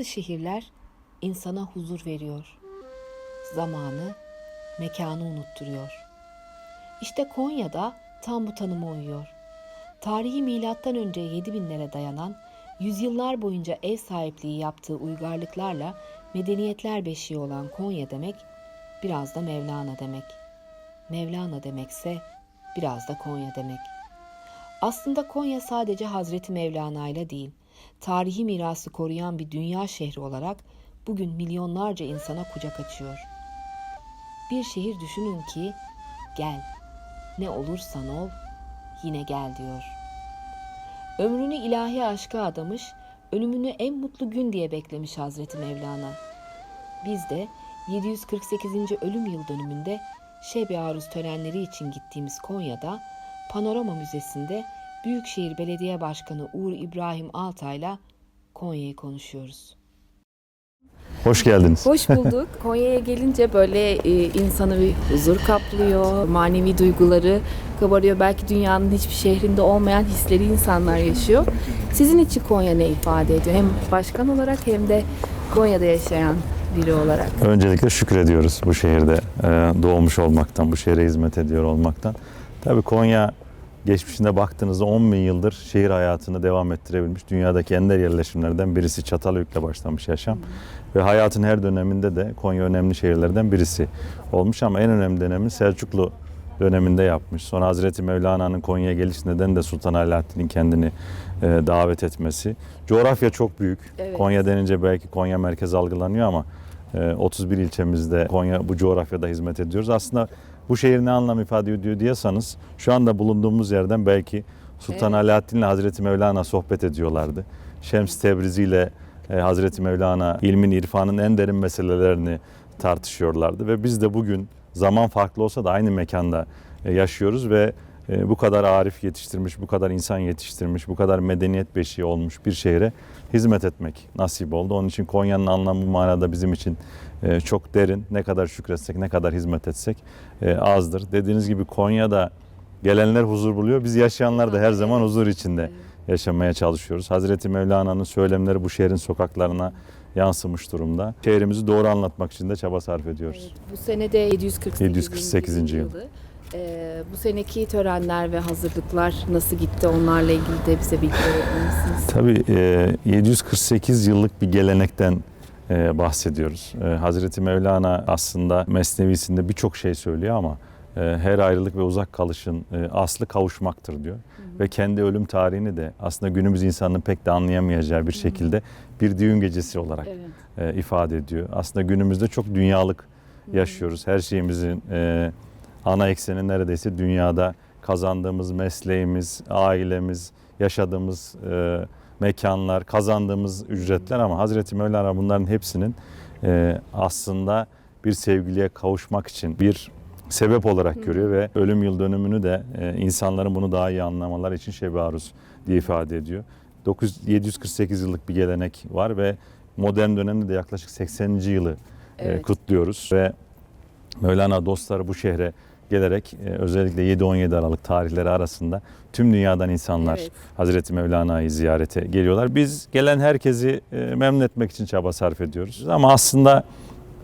Bazı şehirler insana huzur veriyor. Zamanı, mekanı unutturuyor. İşte Konya'da tam bu tanıma uyuyor. Tarihi milattan önce 7000'lere dayanan, yüzyıllar boyunca ev sahipliği yaptığı uygarlıklarla medeniyetler beşiği olan Konya demek, biraz da Mevlana demek. Mevlana demekse biraz da Konya demek. Aslında Konya sadece Hazreti Mevlana ile değil, tarihi mirası koruyan bir dünya şehri olarak bugün milyonlarca insana kucak açıyor. Bir şehir düşünün ki gel, ne olursan ol, yine gel diyor. Ömrünü ilahi aşka adamış, ölümünü en mutlu gün diye beklemiş Hazreti Mevlana. Biz de 748. ölüm yıl dönümünde Şebi Aruz törenleri için gittiğimiz Konya'da Panorama Müzesi'nde Büyükşehir Belediye Başkanı Uğur İbrahim Altay'la Konya'yı konuşuyoruz. Hoş geldiniz. Hoş bulduk. Konya'ya gelince böyle e, insanı bir huzur kaplıyor, manevi duyguları kabarıyor. Belki dünyanın hiçbir şehrinde olmayan hisleri insanlar yaşıyor. Sizin için Konya ne ifade ediyor? Hem başkan olarak hem de Konya'da yaşayan biri olarak. Öncelikle şükrediyoruz bu şehirde e, doğmuş olmaktan, bu şehre hizmet ediyor olmaktan. Tabii Konya geçmişinde baktığınızda 10 bin yıldır şehir hayatını devam ettirebilmiş. Dünyadaki ender yerleşimlerden birisi Çatalhöyük'le başlamış yaşam. Ve hayatın her döneminde de Konya önemli şehirlerden birisi olmuş ama en önemli dönemi Selçuklu döneminde yapmış. Sonra Hazreti Mevlana'nın Konya'ya geliş nedeni de Sultan Alaaddin'in kendini e, davet etmesi. Coğrafya çok büyük. Evet. Konya denince belki Konya merkez algılanıyor ama e, 31 ilçemizde Konya bu coğrafyada hizmet ediyoruz. Aslında bu şehir ne anlam ifade ediyor diyorsanız şu anda bulunduğumuz yerden belki Sultan Evet. Alaaddin ile Hazreti Mevlana sohbet ediyorlardı. Şems Tebrizi ile e, Hazreti Mevlana ilmin irfanın en derin meselelerini tartışıyorlardı ve biz de bugün zaman farklı olsa da aynı mekanda e, yaşıyoruz ve e, bu kadar arif yetiştirmiş, bu kadar insan yetiştirmiş, bu kadar medeniyet beşiği olmuş bir şehre hizmet etmek nasip oldu. Onun için Konya'nın anlamı bu manada bizim için çok derin. Ne kadar şükretsek, ne kadar hizmet etsek e, azdır. Dediğiniz gibi Konya'da gelenler huzur buluyor. Biz yaşayanlar da her zaman huzur içinde yaşamaya çalışıyoruz. Hazreti Mevlana'nın söylemleri bu şehrin sokaklarına yansımış durumda. Şehrimizi doğru anlatmak için de çaba sarf ediyoruz. Bu sene de 748. 748. yıl. yılı. Ee, bu seneki törenler ve hazırlıklar nasıl gitti? Onlarla ilgili de bize bilgi verebilir misiniz? Tabii e, 748 yıllık bir gelenekten bahsediyoruz. E, Hazreti Mevlana aslında Mesnevisinde birçok şey söylüyor ama e, her ayrılık ve uzak kalışın e, aslı kavuşmaktır diyor. Ve kendi ölüm tarihini de aslında günümüz insanının pek de anlayamayacağı bir şekilde bir düğün gecesi olarak Evet. e, ifade ediyor. Aslında günümüzde çok dünyalık yaşıyoruz. Her şeyimizin e, ana ekseni neredeyse dünyada kazandığımız mesleğimiz, ailemiz, yaşadığımız e, mekanlar, kazandığımız ücretler ama Hazreti Mevlana bunların hepsinin e, aslında bir sevgiliye kavuşmak için bir sebep olarak görüyor ve ölüm yıl dönümünü de e, insanların bunu daha iyi anlamaları için Şebi Aruz diye ifade ediyor. 9, 748 yıllık bir gelenek var ve modern dönemde de yaklaşık 80. yılı e, Evet. kutluyoruz ve Mevlana dostları bu şehre gelerek e, özellikle 7-17 Aralık tarihleri arasında tüm dünyadan insanlar Evet. Hazreti Mevlana'yı ziyarete geliyorlar. Biz gelen herkesi e, memnun etmek için çaba sarf ediyoruz. Ama aslında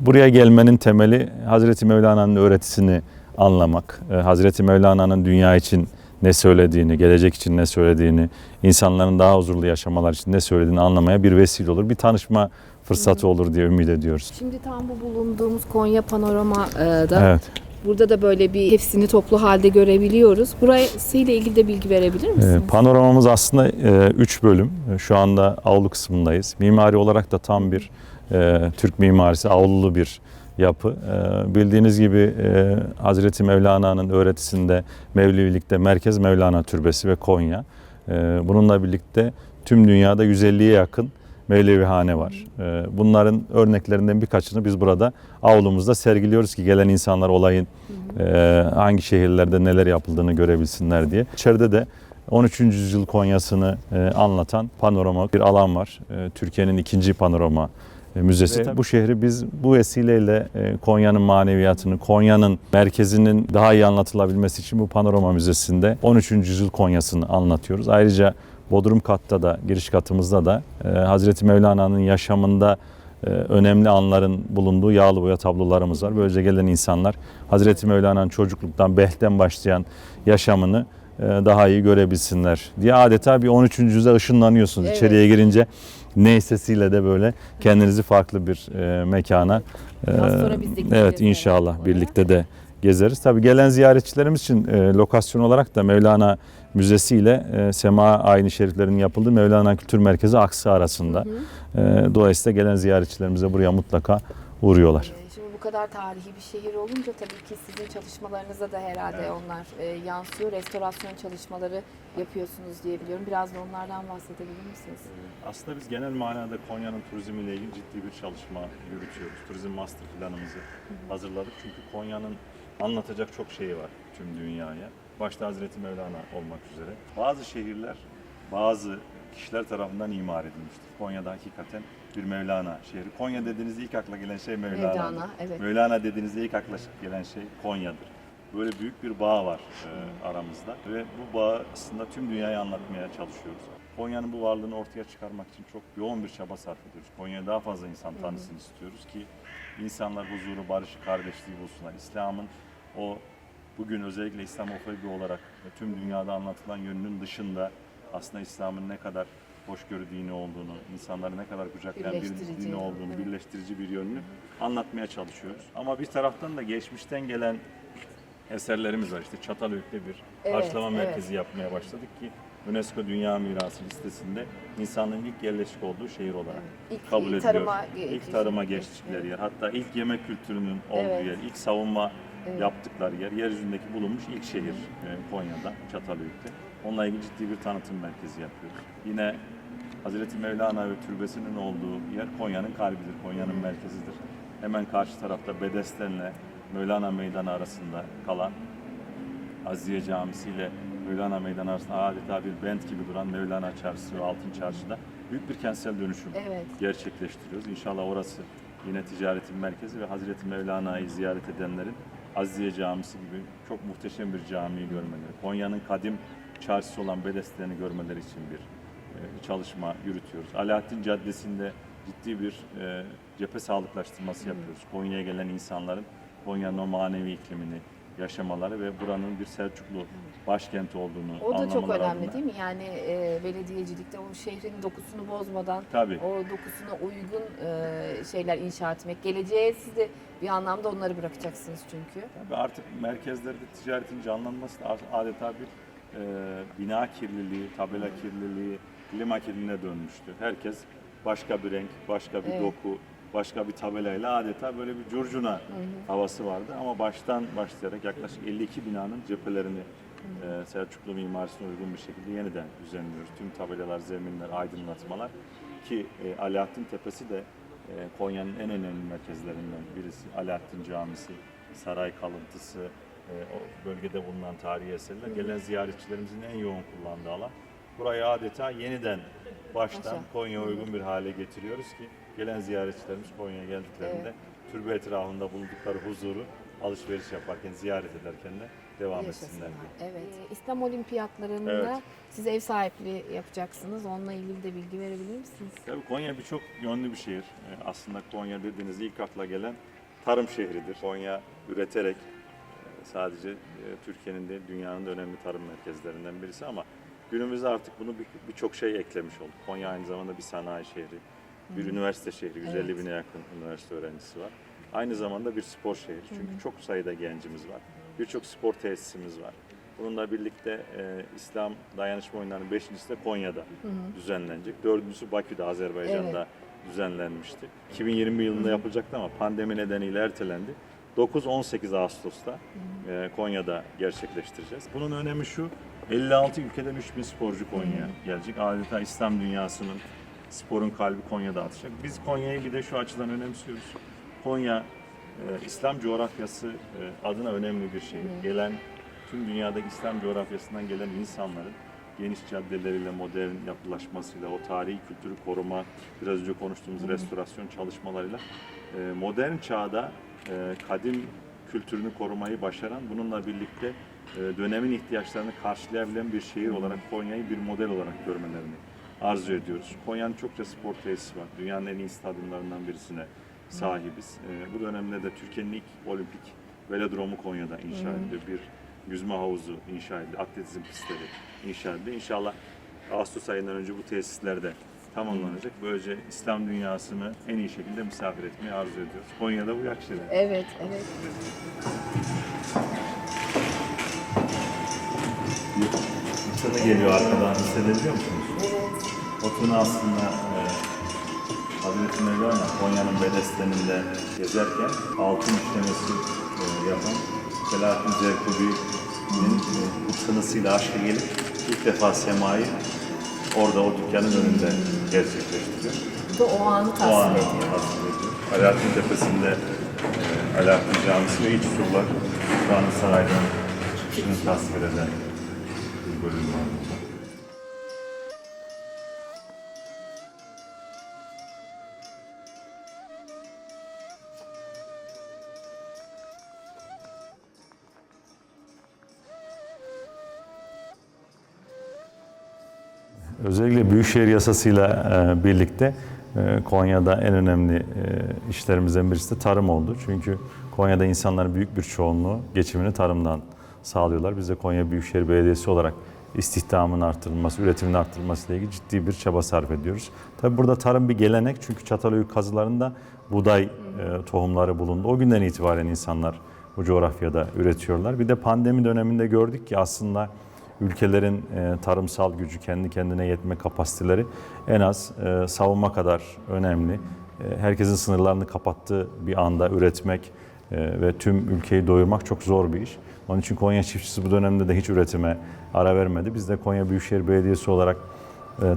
buraya gelmenin temeli Hazreti Mevlana'nın öğretisini anlamak. e, Hazreti Mevlana'nın dünya için ne söylediğini, gelecek için ne söylediğini, insanların daha huzurlu yaşamalar için ne söylediğini anlamaya bir vesile olur. Bir tanışma fırsatı olur diye ümit ediyoruz. Şimdi tam bu bulunduğumuz Konya Panorama'da Evet. Burada da böyle bir hepsini toplu halde görebiliyoruz. Burasıyla ilgili de bilgi verebilir Ee, misiniz? Panoramamız aslında 3 bölüm. E, Şu anda avlu kısmındayız. Mimari olarak da tam bir e, Türk mimarisi, avlulu bir yapı. E, bildiğiniz gibi e, Hazreti Mevlana'nın öğretisinde Mevlevilikte Merkez Mevlana Türbesi ve Konya. E, bununla birlikte tüm dünyada 150'ye yakın Mevlevihane var. E, bunların örneklerinden birkaçını biz burada avlumuzda sergiliyoruz ki gelen insanlar olayın e, hangi şehirlerde neler yapıldığını görebilsinler diye. İçeride de 13. yüzyıl Konya'sını e, anlatan panorama bir alan var. E, Türkiye'nin ikinci panorama müzesi. Bu şehri biz bu vesileyle Konya'nın maneviyatını, Konya'nın merkezinin daha iyi anlatılabilmesi için bu panorama müzesinde 13. yüzyıl Konya'sını anlatıyoruz. Ayrıca Bodrum katta da, giriş katımızda da e, Hazreti Mevlana'nın yaşamında e, önemli anların bulunduğu yağlı boya tablolarımız var. Böylece gelen insanlar Hazreti Mevlana'nın çocukluktan, Behl'ten başlayan yaşamını e, daha iyi görebilsinler diye adeta bir 13. yüze ışınlanıyorsunuz Evet. içeriye girince. Ney sesiyle de böyle kendinizi farklı bir e, mekana e, evet inşallah birlikte de gezeriz. Tabii gelen ziyaretçilerimiz için e, lokasyon olarak da Mevlana Müzesi ile e, Sema Ayni Şeriflerinin yapıldığı Mevlana Kültür Merkezi aksı arasında. E, dolayısıyla gelen ziyaretçilerimize buraya mutlaka uğruyorlar. Ee, Şimdi bu kadar tarihi bir şehir olunca tabii ki sizin çalışmalarınıza da herhalde onlar e, yansıyor. Restorasyon çalışmaları yapıyorsunuz diye biliyorum. Biraz da onlardan bahsedebilir misiniz? Aslında biz genel manada Konya'nın turizmiyle ilgili ciddi bir çalışma yürütüyoruz. Turizm master planımızı hazırladık. Çünkü Konya'nın anlatacak çok şeyi var tüm dünyaya. Başta Hazreti Mevlana olmak üzere. Bazı şehirler bazı kişiler tarafından imar edilmiştir. Konya'da hakikaten bir Mevlana şehri. Konya dediğinizde ilk akla gelen şey Mevlana. Mevlana, evet. Mevlana dediğinizde ilk akla gelen şey Konya'dır. Böyle büyük bir bağ var e, aramızda ve bu bağı aslında tüm dünyaya anlatmaya çalışıyoruz. Konya'nın bu varlığını ortaya çıkarmak için çok yoğun bir çaba sarf ediyoruz. Konya'ya daha fazla insan tanısın istiyoruz ki insanlar huzuru, barışı, kardeşliği bulsunlar. İslam'ın o bugün özellikle İslamofobi olarak tüm dünyada anlatılan yönünün dışında aslında İslam'ın ne kadar hoşgörü dini olduğunu, insanları ne kadar kucaklayan bir dini olduğunu, evet. birleştirici bir yönünü anlatmaya çalışıyoruz. Ama bir taraftan da geçmişten gelen eserlerimiz var. İşte Çatalhöyük'te bir Evet, karşılama evet. merkezi yapmaya başladık ki UNESCO Dünya Mirası listesinde insanın ilk yerleşik olduğu şehir olarak İlk kabul ediliyor. tarıma ilk tarıma geçtikleri yer. Hatta ilk yemek kültürünün olduğu Evet. yer, ilk savunma Evet. yaptıkları yer, yeryüzündeki bulunmuş ilk şehir e, Konya'da, Çatalhöyük'te. Onunla ilgili ciddi bir tanıtım merkezi yapıyoruz. Yine Hazreti Mevlana ve türbesinin olduğu yer Konya'nın kalbidir, Konya'nın merkezidir. Hemen karşı tarafta Bedesten'le Mevlana Meydanı arasında kalan Aziye Camisi ile Mevlana Meydanı arasında adeta bir bent gibi duran Mevlana Çarşısı ve Altın Çarşı'da büyük bir kentsel dönüşüm Evet. gerçekleştiriyoruz. İnşallah orası yine ticaretin merkezi ve Hazreti Mevlana'yı ziyaret edenlerin Aziye Camisi gibi çok muhteşem bir camiyi görmeleri, Konya'nın kadim çarşısı olan Bedesten'i görmeleri için bir e, çalışma yürütüyoruz. Alaaddin Caddesi'nde ciddi bir e, cephe sağlıklaştırması yapıyoruz. Konya'ya gelen insanların Konya'nın o manevi iklimini yaşamaları ve buranın bir Selçuklu başkenti olduğunu O da çok anlamaları önemli adına. değil mi? Yani e, belediyecilikte o şehrin dokusunu bozmadan Tabii. o dokusuna uygun e, şeyler inşa etmek. Geleceğe siz de bir anlamda onları bırakacaksınız çünkü. Tabii artık merkezlerde ticaretin canlanması da adeta bir e, bina kirliliği, tabela kirliliği, klima kirliliğine dönmüştü. Herkes başka bir renk, başka bir Evet. doku, başka bir tabelayla adeta böyle bir curcuna havası vardı. Ama baştan başlayarak yaklaşık 52 binanın cephelerini e, Selçuklu mimarisine uygun bir şekilde yeniden düzenliyoruz. Tüm tabelalar, zeminler, aydınlatmalar ki e, Alaaddin Tepesi de e, Konya'nın en önemli merkezlerinden birisi. Alaaddin Camisi, saray kalıntısı, e, o bölgede bulunan tarihi eserler gelen ziyaretçilerimizin en yoğun kullandığı alan. Burayı adeta yeniden baştan. Konya'ya uygun bir hale getiriyoruz ki gelen ziyaretçilerimiz Konya'ya geldiklerinde Evet. türbe etrafında bulundukları huzuru alışveriş yaparken, ziyaret ederken de devam etsinler Yaşasınlar. diye. Evet. E, İslam Olimpiyatlarında Evet. siz ev sahipliği yapacaksınız. Onunla ilgili de bilgi verebilir misiniz? Tabii Konya birçok yönlü bir şehir. Ee, Aslında Konya dediğiniz ilk akla gelen tarım şehridir. Konya üreterek e, sadece e, Türkiye'nin değil dünyanın da önemli tarım merkezlerinden birisi ama günümüzde artık bunu bir- birçok şey eklemiş olduk. Konya aynı zamanda bir sanayi şehri, bir üniversite şehri, 150 Evet. bine yakın üniversite öğrencisi var. Aynı zamanda bir spor şehri çünkü çok sayıda gencimiz var. Birçok spor tesisimiz var. Bununla birlikte e, İslam dayanışma oyunlarının beşincisi de Konya'da düzenlenecek. Dördüncüsü Bakü'de, Azerbaycan'da düzenlenmişti. 2020 yılında yapılacaktı ama pandemi nedeniyle ertelendi. 9-18 Ağustos'ta e, Konya'da gerçekleştireceğiz. Bunun önemi şu, 56 ülkeden 3000 sporcu Konya'ya gelecek. Adeta İslam dünyasının sporun kalbi Konya'da atacak. Biz Konya'yı bir de şu açıdan önemsiyoruz. Konya e, İslam coğrafyası e, adına önemli bir şehir. Gelen tüm dünyadaki İslam coğrafyasından gelen insanların geniş caddeleriyle, modern yapılaşmasıyla, o tarihi kültürü koruma, biraz önce konuştuğumuz restorasyon çalışmalarıyla e, modern çağda e, kadim kültürünü korumayı başaran, bununla birlikte e, dönemin ihtiyaçlarını karşılayabilen bir şehir olarak Konya'yı bir model olarak görmelerini arzu ediyoruz. Konya'nın çokça spor tesisi var. Dünyanın en iyi stadyumlarından birisine sahibiz. E, bu dönemde de Türkiye'nin ilk olimpik velodromu Konya'da inşa ediliyor. Bir yüzme havuzu inşa edildi. Atletizm pistleri inşa edildi. İnşallah Ağustos ayından önce bu tesisler de tamamlanacak. Böylece İslam dünyasını en iyi şekilde misafir etmeyi arzu ediyoruz. Konya'da bu yakışır. Evet, evet. Tını geliyor arkadan hissedebiliyor musunuz? O tını aslında e, Hazreti Mevlana Konya'nın Bedesten'inde gezerken altın işlemesi e, yapan Selahattin Zevkubi'nin e, bu tınısıyla aşka gelip ilk defa semayı orada o dükkanın önünde gerçekleştiriyor. Bu da o anı O tasvir anı ediyor. tasvir ediyor. Alaaddin Tepesi'nde e, Alaaddin Camisi ve iç surlar an saraydan çıkışını tasvir eden bir bölüm var Özellikle Büyükşehir Yasası'yla e, birlikte e, Konya'da en önemli e, işlerimizden birisi de tarım oldu. Çünkü Konya'da insanların büyük bir çoğunluğu geçimini tarımdan sağlıyorlar. Biz de Konya Büyükşehir Belediyesi olarak istihdamın artırılması, üretimin artırılması ile ilgili ciddi bir çaba sarf ediyoruz. Tabii burada tarım bir gelenek çünkü Çatalhöyük kazılarında buğday tohumları bulundu. O günden itibaren insanlar bu coğrafyada üretiyorlar. Bir de pandemi döneminde gördük ki aslında ülkelerin e, tarımsal gücü, kendi kendine yetme kapasiteleri en az e, savunma kadar önemli. E, herkesin sınırlarını kapattığı bir anda üretmek ve tüm ülkeyi doyurmak çok zor bir iş. Onun için Konya çiftçisi bu dönemde de hiç üretime ara vermedi. Biz de Konya Büyükşehir Belediyesi olarak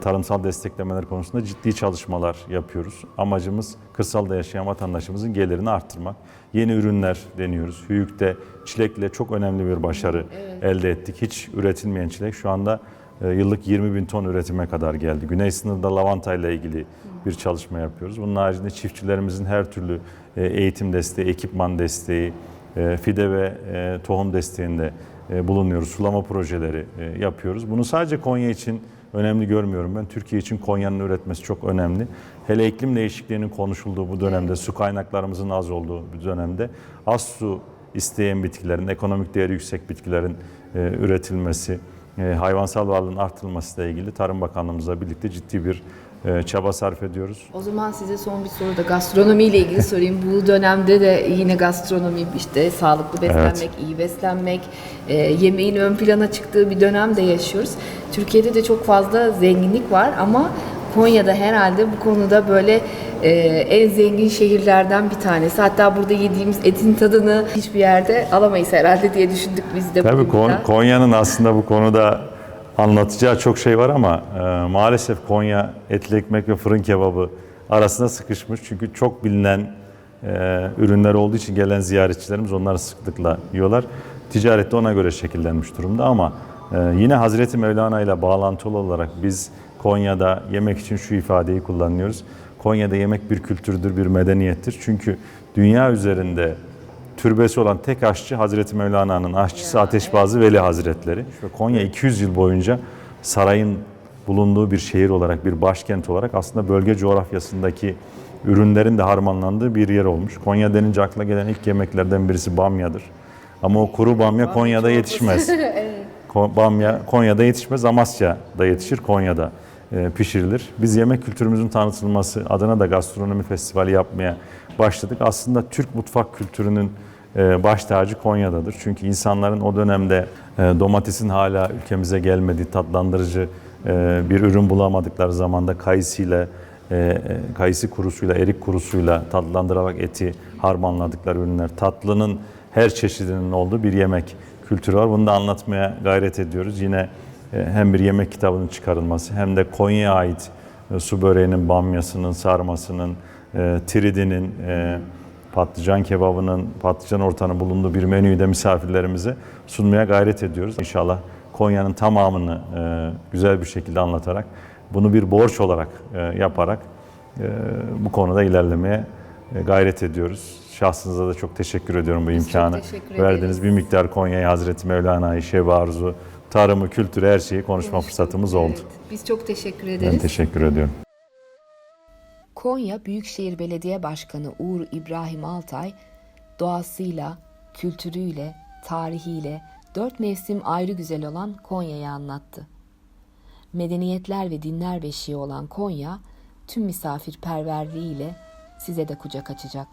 tarımsal desteklemeler konusunda ciddi çalışmalar yapıyoruz. Amacımız kırsalda yaşayan vatandaşımızın gelirini arttırmak. Yeni ürünler deniyoruz. Hüyük'te çilekle çok önemli bir başarı elde ettik. Hiç üretilmeyen çilek şu anda e, yıllık 20 bin ton üretime kadar geldi. Güney sınırda lavanta ile ilgili bir çalışma yapıyoruz. Bunun haricinde çiftçilerimizin her türlü e, eğitim desteği, ekipman desteği, e, fide ve tohum desteğinde bulunuyoruz. Sulama projeleri yapıyoruz. Bunu sadece Konya için önemli görmüyorum ben. Türkiye için Konya'nın üretmesi çok önemli. Hele iklim değişikliğinin konuşulduğu bu dönemde, su kaynaklarımızın az olduğu bir dönemde az su isteyen bitkilerin, ekonomik değeri yüksek bitkilerin e, üretilmesi, e, hayvansal varlığın artırılması ile ilgili Tarım Bakanlığımızla birlikte ciddi bir çaba sarf ediyoruz. O zaman size son bir soru da gastronomi ile ilgili sorayım. Bu dönemde de yine gastronomi işte sağlıklı beslenmek, iyi beslenmek, e, yemeğin ön plana çıktığı bir dönemde yaşıyoruz. Türkiye'de de çok fazla zenginlik var ama Konya'da herhalde bu konuda böyle e, en zengin şehirlerden bir tanesi. Hatta burada yediğimiz etin tadını hiçbir yerde alamayız herhalde diye düşündük biz de. Tabii. Konya'nın aslında bu konuda anlatacağı çok şey var ama e, maalesef Konya etli ekmek ve fırın kebabı arasında sıkışmış. Çünkü çok bilinen e, ürünler olduğu için gelen ziyaretçilerimiz onları sıklıkla yiyorlar. Ticaret de ona göre şekillenmiş durumda ama e, yine Hazreti Mevlana ile bağlantılı olarak biz Konya'da yemek için şu ifadeyi kullanıyoruz. Konya'da yemek bir kültürdür, bir medeniyettir. Çünkü dünya üzerinde türbesi olan tek aşçı Hazreti Mevlana'nın aşçısı Ateşbazı Veli Hazretleri. Ve Konya 200 yıl boyunca sarayın bulunduğu bir şehir olarak, bir başkent olarak aslında bölge coğrafyasındaki ürünlerin de harmanlandığı bir yer olmuş. Konya denince akla gelen ilk yemeklerden birisi bamyadır. Ama o kuru bamya Konya'da yetişmez. Bamya Konya'da yetişmez, Amasya'da yetişir, Konya'da e, pişirilir. Biz yemek kültürümüzün tanıtılması adına da gastronomi festivali yapmaya başladık. Aslında Türk mutfak kültürünün e, baş tacı Konya'dadır. Çünkü insanların o dönemde e, domatesin hala ülkemize gelmediği tatlandırıcı e, bir ürün bulamadıkları zamanda kayısıyla, kayısı kurusuyla, erik kurusuyla tatlandırarak eti harmanladıkları ürünler. Tatlının her çeşidinin olduğu bir yemek kültürü var. Bunu da anlatmaya gayret ediyoruz. Yine hem bir yemek kitabının çıkarılması hem de Konya'ya ait su böreğinin, bamyasının, sarmasının, e, tridinin, e, patlıcan kebabının, patlıcan ortanın bulunduğu bir menüyü de misafirlerimize sunmaya gayret ediyoruz. İnşallah Konya'nın tamamını e, güzel bir şekilde anlatarak, bunu bir borç olarak e, yaparak e, bu konuda ilerlemeye e, gayret ediyoruz. Şahsınıza da çok teşekkür ediyorum bu imkanı. Verdiğiniz bir miktar Konya'yı, Hazreti Mevlana'yı, Şebi Arzu, tarımı, kültürü her şeyi konuşma fırsatımız oldu. Evet, biz çok teşekkür Ben ederiz. teşekkür ediyorum. Konya Büyükşehir Belediye Başkanı Uğur İbrahim Altay doğasıyla, kültürüyle, tarihiyle dört mevsim ayrı güzel olan Konya'yı anlattı. Medeniyetler ve dinler beşiği olan Konya tüm misafirperverliğiyle size de kucak açacak.